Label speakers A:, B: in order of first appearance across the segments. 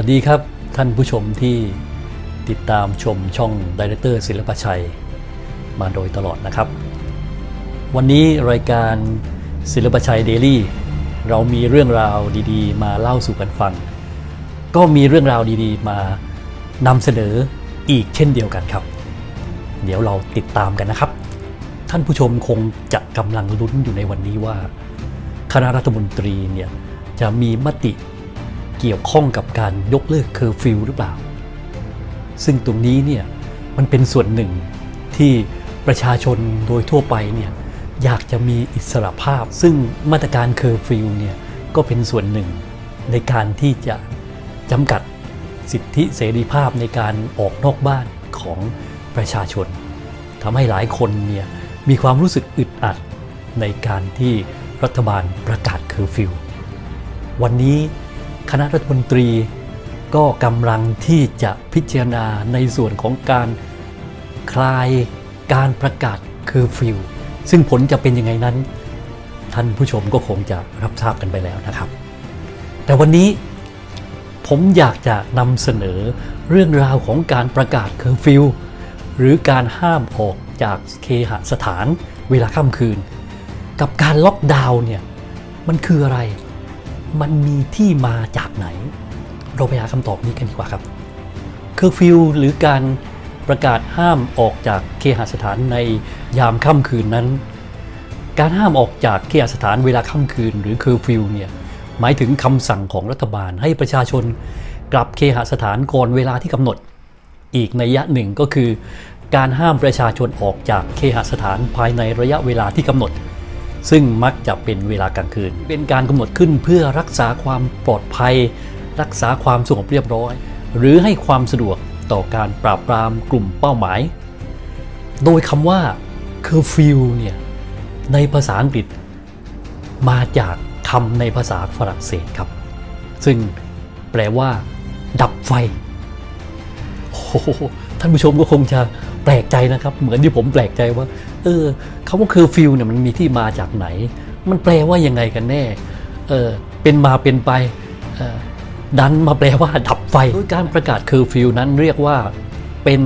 A: สวัสดีครับท่านผู้ชมที่ติดตามชมช่องดีเรคเตอร์ศิลปชัย มาโดยตลอดนะครับ วันนี้รายการศิลปชัยเดลี่เรามีเรื่องราวดีๆ มาเล่าสู่กันฟัง ก็มีเรื่องราวดีๆ มานำเสนออีกเช่นเดียวกันครับ เดี๋ยวเราติดตามกันนะครับ ท่านผู้ชมคงจะกำลังลุ้นอยู่ในวันนี้ว่า คณะรัฐมนตรีเนี่ยจะมีมติ เกี่ยวข้องกับการยกเลิกเคอร์ฟิวหรือเปล่า ซึ่งตรงนี้เนี่ยมันเป็นส่วนหนึ่งที่ประชาชนโดยทั่วไปเนี่ยอยากจะมีอิสระภาพ ซึ่งมาตรการเคอร์ฟิวเนี่ยก็เป็นส่วนหนึ่งในการที่จะจำกัดสิทธิเสรีภาพในการออกนอกบ้านของประชาชนทำให้หลายคนเนี่ยมีความรู้สึกอึดอัดในการที่รัฐบาลประกาศเคอร์ฟิว วันนี้ คณะรัฐมนตรีก็กำลังที่จะพิจารณาในส่วนของการคลายการประกาศเคอร์ฟิว ซึ่งผลจะเป็นยังไงนั้น ท่านผู้ชมก็คงจะรับทราบกันไปแล้วนะครับ แต่วันนี้ผมอยากจะนำเสนอเรื่องราวของการประกาศเคอร์ฟิวหรือการห้ามออกจากเคหสถานเวลาค่ำคืน กับการล็อกดาวน์เนี่ยมันคืออะไร มันมีที่มาจากไหน เราไปหาคำตอบนี้กันดีกว่าครับเคอร์ฟิวหรือการประกาศห้ามออกจากเคหสถานในยามค่ำคืนนั้น การห้ามออกจากเคหสถานเวลาค่ำคืน หรือเคอร์ฟิวเนี่ยหมายถึงคำสั่งของรัฐบาลให้ประชาชนกลับเคหสถานก่อนเวลาที่กำหนด อีกในยยะหนึ่งก็คือ การห้ามประชาชนออกจากเคหสถานภายในระยะเวลาที่กำหนด ซึ่งมักจะเป็นเวลากลางคืน เป็นการกำหนดขึ้นเพื่อรักษาความปลอดภัย รักษาความสงบเรียบร้อย หรือให้ความสะดวกต่อการปราบปรามกลุ่มเป้าหมาย โดยคำว่า curfew เนี่ยในภาษาอังกฤษ มาจากคำในภาษาฝรั่งเศสครับ ซึ่งแปลว่า ดับไฟโอ้ท่านผู้ชมก็คงจะ แปลกใจนะครับ เหมือนที่ผมแปลกใจว่า เออคำว่าเคอร์ฟิวเนี่ยมันมีที่มาจากไหน มันแปลว่ายังไงกันแน่เออเป็นมาเป็นไปออดันมาแปลว่าดับไฟโดยการประกาศเคอร์ฟิวนั้นเรียกว่าเป็น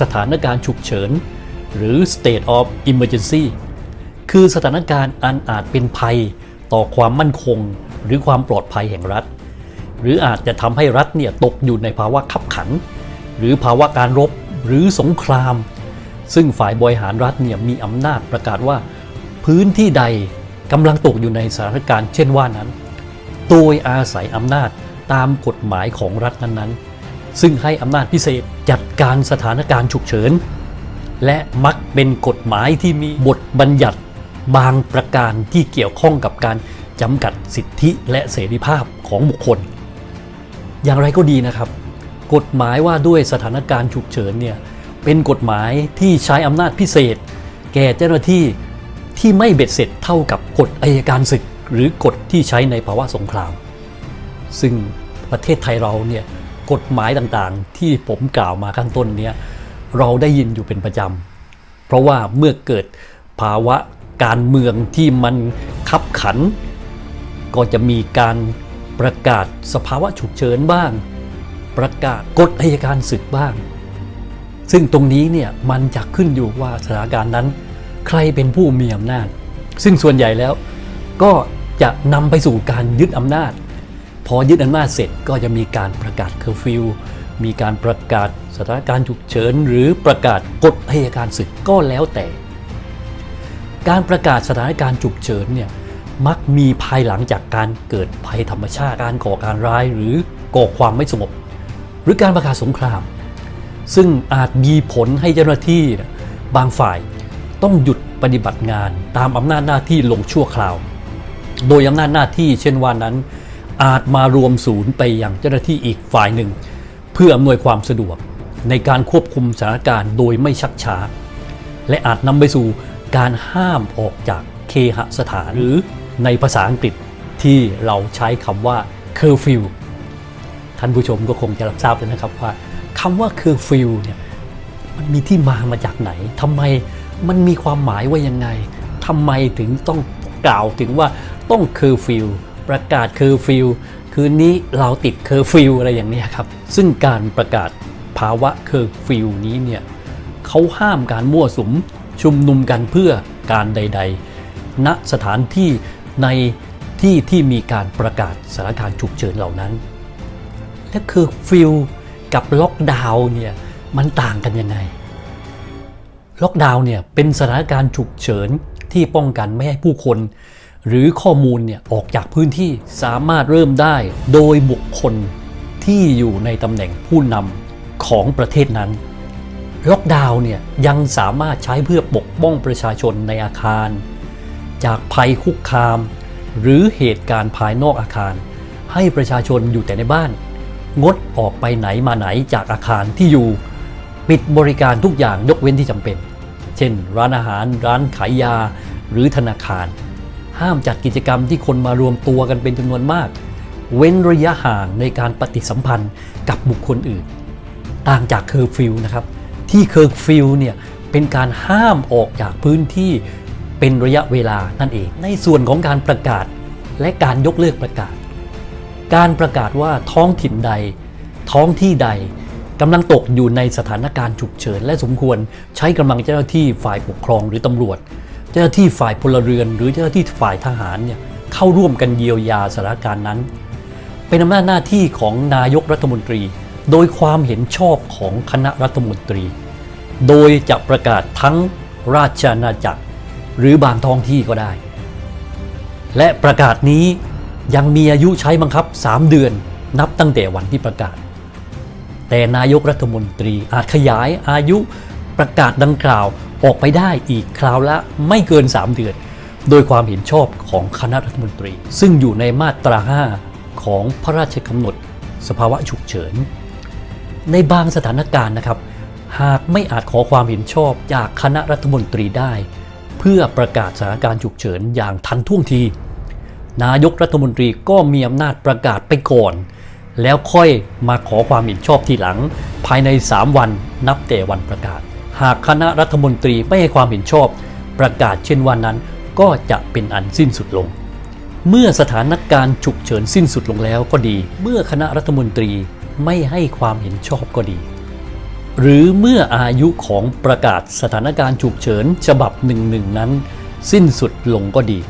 A: สถานการณ์ฉุกเฉิน หรือ state of emergency คือสถานการณ์อันอาจเป็นภัยต่อความมั่นคง หรือความปลอดภัยแห่งรัฐ หรืออาจจะทำให้รัฐเนี่ยตกอยู่ในภาวะขับขัน หรือภาวะการรบ หรือสงคราม ซึ่งฝ่ายบริหารรัฐเนี่ยมีอำนาจประกาศว่า พื้นที่ใดกำลังตกอยู่ในสถานการณ์เช่นว่านั้น โดยอาศัยอำนาจตามกฎหมายของรัฐนั้นๆ ซึ่งให้อำนาจพิเศษจัดการสถานการณ์ฉุกเฉิน และมักเป็นกฎหมายที่มีบทบัญญัติบางประการที่เกี่ยวข้องกับการจำกัดสิทธิและเสรีภาพของบุคคล อย่างไรก็ดีนะครับ กฎหมายว่าด้วยสถานการณ์ฉุกเฉินเนี่ยเป็นกฎหมายที่ใช้อำนาจพิเศษ แก่เจ้าหน้าที่ที่ไม่เบ็ดเสร็จเท่ากับกฎอายการศึก หรือกฎที่ใช้ในภาวะสงคราม ซึ่งประเทศไทยเราเนี่ยกฎหมายต่างๆ ที่ผมกล่าวมาข้างต้นเนี่ยเราได้ยินอยู่เป็นประจำ เพราะว่าเมื่อเกิดภาวะการเมืองที่มันคับขัน ก็จะมีการประกาศสภาวะฉุกเฉินบ้าง ประกาศกฎอายการศึกบ้าง ซึ่งตรงนี้เนี่ยมันจะขึ้นอยู่ว่าสถานการณ์นั้น ใครเป็นผู้มีอำนาจ ซึ่งส่วนใหญ่แล้ว ก็จะนำไปสู่การยึดอำนาจ พอยึดอำนาจเสร็จก็จะมีการประกาศเคอร์ฟิวมีการประกาศสถานการณ์ฉุกเฉินหรือประกาศกฎอายการศึกก็แล้วแต่ การประกาศสถานการณ์ฉุกเฉินเนี่ยมักมีภายหลังจากการเกิดภัยธรรมชาติการก่อการร้ายหรือก่อความไม่สงบ รือการประกาศสงคราม ซึ่งอาจมีผลให้เจ้าหน้าที่บางฝ่ายต้องหยุดปฏิบัติงานตามอำนาจหน้าที่ลงชั่วคราว โดยอำนาจหน้าที่เช่นว่านั้น อาจมารวมศูนย์ไปยังเจ้าหน้าที่อีกฝ่ายหนึ่ง เพื่ออำนวยความสะดวกในการควบคุมสถานการณ์โดยไม่ชักช้า และอาจนำไปสู่การห้ามออกจากเคหสถานหรือในภาษาอังกฤษที่เราใช้คำว่า curfew ท่านผู้ชมก็คงจะรับทราบแล้วนะครับว่าคำว่า curfew เนี่ยมันมีที่มามาจากไหนทำไมมันมีความหมายว่ายังไงทำไมถึงต้องกล่าวถึงว่าต้อง curfew ประกาศ curfew คืนนี้เราติดเคอร์ฟิวอะไรอย่างนี้ครับ ซึ่งการประกาศภาวะเคอร์ฟิวนี้เนี่ยเขาห้ามการมั่วสุมชุมนุมกันเพื่อการใด ๆ ณสถานที่ในที่ที่มีการประกาศสถานการณ์ฉุกเฉินเหล่านั้น และเคอฟิวกับล็อกดาวน์เนี่ยมันต่างกันยังไง ล็อกดาวน์เนี่ยเป็นสถานการณ์ฉุกเฉินที่ป้องกันไม่ให้ผู้คน หรือข้อมูลเนี่ยออกจากพื้นที่สามารถเริ่มได้โดยบุคคลที่อยู่ในตำแหน่งผู้นำของประเทศนั้น ล็อกดาวน์เนี่ยยังสามารถใช้เพื่อปกป้องประชาชนในอาคาร จากภัยคุกคาม หรือเหตุการณ์ภายนอกอาคาร ให้ประชาชนอยู่แต่ในบ้าน งดออกไปไหนมาไหนจากอาคารที่อยู่ ปิดบริการทุกอย่างยกเว้นที่จำเป็น เช่น ร้านอาหาร ร้านขายยา หรือธนาคาร ห้ามจัดกิจกรรมที่คนมารวมตัวกันเป็นจำนวนมาก เว้นระยะห่างในการปฏิสัมพันธ์กับบุคคลอื่น ต่างจากเคอร์ฟิวนะครับ ที่เคอร์ฟิวเนี่ยเป็นการห้ามออกจากพื้นที่เป็นระยะเวลานั่นเอง ในส่วนของการประกาศและการยกเลิกประกาศ การประกาศว่าท้องถิ่นใด ท้องที่ใดกำลังตกอยู่ในสถานการณ์ฉุกเฉิน และสมควรใช้กำลังเจ้าหน้าที่ฝ่ายปกครองหรือตำรวจ เจ้าหน้าที่ฝ่ายพลเรือน หรือเจ้าหน้าที่ฝ่ายทหารเนี่ยเข้าร่วมกันเยียวยาสถานการณ์นั้น เป็นอำนาจหน้าที่ของนายกรัฐมนตรี โดยความเห็นชอบของคณะรัฐมนตรี โดยจะประกาศทั้งราชอาณาจักร หรือบางท้องที่ก็ได้ และประกาศนี้ ยังมีอายุใช้บังคับ 3 เดือนนับตั้งแต่วันที่ประกาศ แต่นายกรัฐมนตรีอาจขยายอายุประกาศดังกล่าวออกไปได้อีกคราวละไม่เกิน 3 เดือน โดยความเห็นชอบของคณะรัฐมนตรี ซึ่งอยู่ในมาตรา 5 ของพระราชกำหนด สภาวะฉุกเฉิน ในบางสถานการณ์นะครับ หากไม่อาจขอความเห็นชอบจากคณะรัฐมนตรีได้ เพื่อประกาศสถานการณ์ฉุกเฉินอย่างทันท่วงที นายกรัฐมนตรีก็มีอำนาจประกาศไปก่อน แล้วค่อยมาขอความเห็นชอบทีหลัง ภายใน 3 วันนับแต่วันประกาศ หากคณะรัฐมนตรีไม่ให้ความเห็นชอบ ประกาศเช่นวันนั้นก็จะเป็นอันสิ้นสุดลง เมื่อสถานการณ์ฉุกเฉินสิ้นสุดลงแล้วก็ดี เมื่อคณะรัฐมนตรีไม่ให้ความเห็นชอบก็ดี หรือเมื่ออายุของประกาศสถานการณ์ฉุกเฉินฉบับหนึ่งหนึ่งนั้น สิ้นสุดลงก็ดี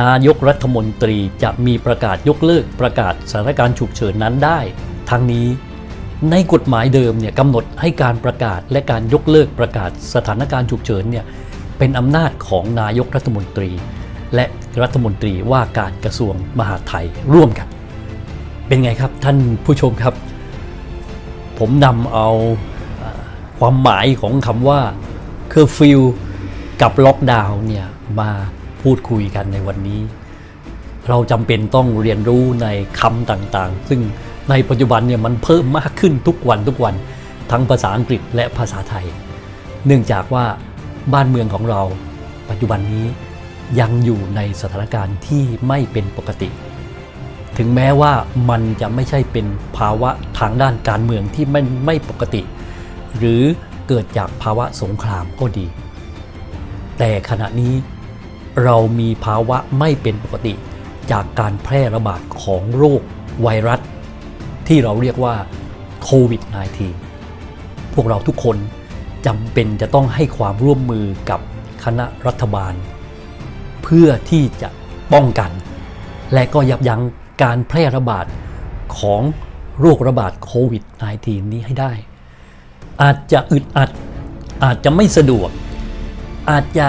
A: นายกรัฐมนตรีจะมีประกาศยกเลิกประกาศสถานการณ์ฉุกเฉินนั้นได้ ทั้งนี้ในกฎหมายเดิมเนี่ยกำหนดให้การประกาศและการยกเลิกประกาศสถานการณ์ฉุกเฉินเนี่ยเป็นอำนาจของนายกรัฐมนตรี และรัฐมนตรีว่าการกระทรวงมหาดไทยร่วมกัน เป็นไงครับท่านผู้ชมครับ ผมนำเอาความหมายของคำว่าเคอร์ฟิวกับล็อกดาวน์เนี่ยมา พูดคุยกันในวันนี้ เราจำเป็นต้องเรียนรู้ในคำต่างๆ ซึ่งในปัจจุบันเนี่ยมันเพิ่มมากขึ้นทุกวันทุกวัน ทั้งภาษาอังกฤษและภาษาไทย เนื่องจากว่าบ้านเมืองของเรา ปัจจุบันนี้ยังอยู่ในสถานการณ์ที่ไม่เป็นปกติ ถึงแม้ว่ามันจะไม่ใช่เป็นภาวะทางด้านการเมืองที่ไม่ไม่ปกติ หรือเกิดจากภาวะสงครามก็ดี แต่ขณะนี้ เรามีภาวะไม่เป็นปกติ จากการแพร่ระบาดของโรคไวรัส ที่เราเรียกว่าโควิด -19 พวกเราทุกคนจำเป็นจะต้องให้ความร่วมมือกับคณะรัฐบาล เพื่อที่จะป้องกัน และก็ยับยั้งการแพร่ระบาดของโรคระบาดโควิด -19 นี้ให้ได้ อาจจะอึดอัด อาจจะไม่สะดวก อาจจะ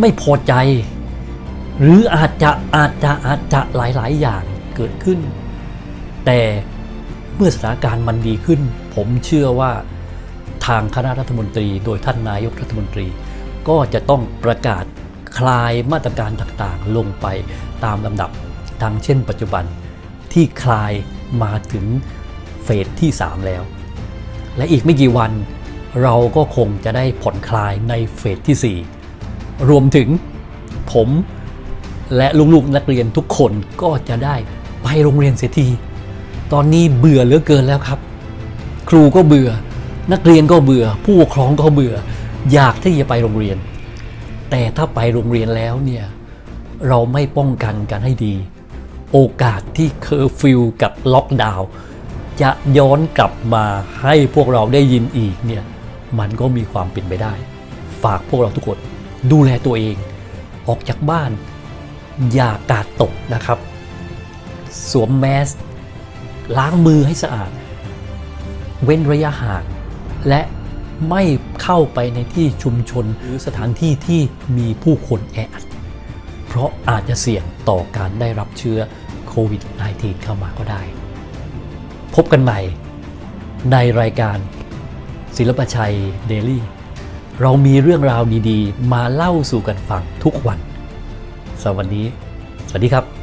A: ไม่พอใจ หรืออาจจะอาจจะอาจจะหลาย ๆ อย่างเกิดขึ้น แต่เมื่อสถานการณ์มันดีขึ้น ผมเชื่อว่าทางคณะรัฐมนตรี โดยท่านนายกรัฐมนตรี ก็จะต้องประกาศคลายมาตรการต่างๆ ลงไปตามลำดับดังเช่น ปัจจุบันที่คลายมาถึงเฟสที่ 3 แล้ว และอีกไม่กี่วันเราก็คงจะได้ผ่อนคลายในเฟสที่ 4 รวมถึงผมและลูกๆนักเรียนทุกคนก็จะได้ไปโรงเรียนเสียที ตอนนี้เบื่อเหลือเกินแล้วครับ ครูก็เบื่อ นักเรียนก็เบื่อ ผู้ปกครองก็เบื่อ อยากที่จะไปโรงเรียน แต่ถ้าไปโรงเรียนแล้วเนี่ยเราไม่ป้องกันกันให้ดี โอกาสที่เคอร์ฟิวกับล็อกดาวน์จะย้อนกลับมาให้พวกเราได้ยินอีกเนี่ยมันก็มีความเป็นไปได้ ฝากพวกเราทุกคน ดูแลตัวเอง ออกจากบ้าน อย่ากาดตกนะครับ สวมแมสล้างมือให้สะอาด เว้นระยะห่าง และไม่เข้าไปในที่ชุมชนหรือสถานที่ที่มีผู้คนแออัด เพราะอาจจะเสี่ยงต่อการได้รับเชื้อโควิด -19 เข้ามาก็ได้ พบกันใหม่ในรายการศิลปชัยเดลี่ เรามีเรื่องราวดีๆ มาเล่าสู่กันฟังทุกวันสำหรับวันนี้สวัสดีครับ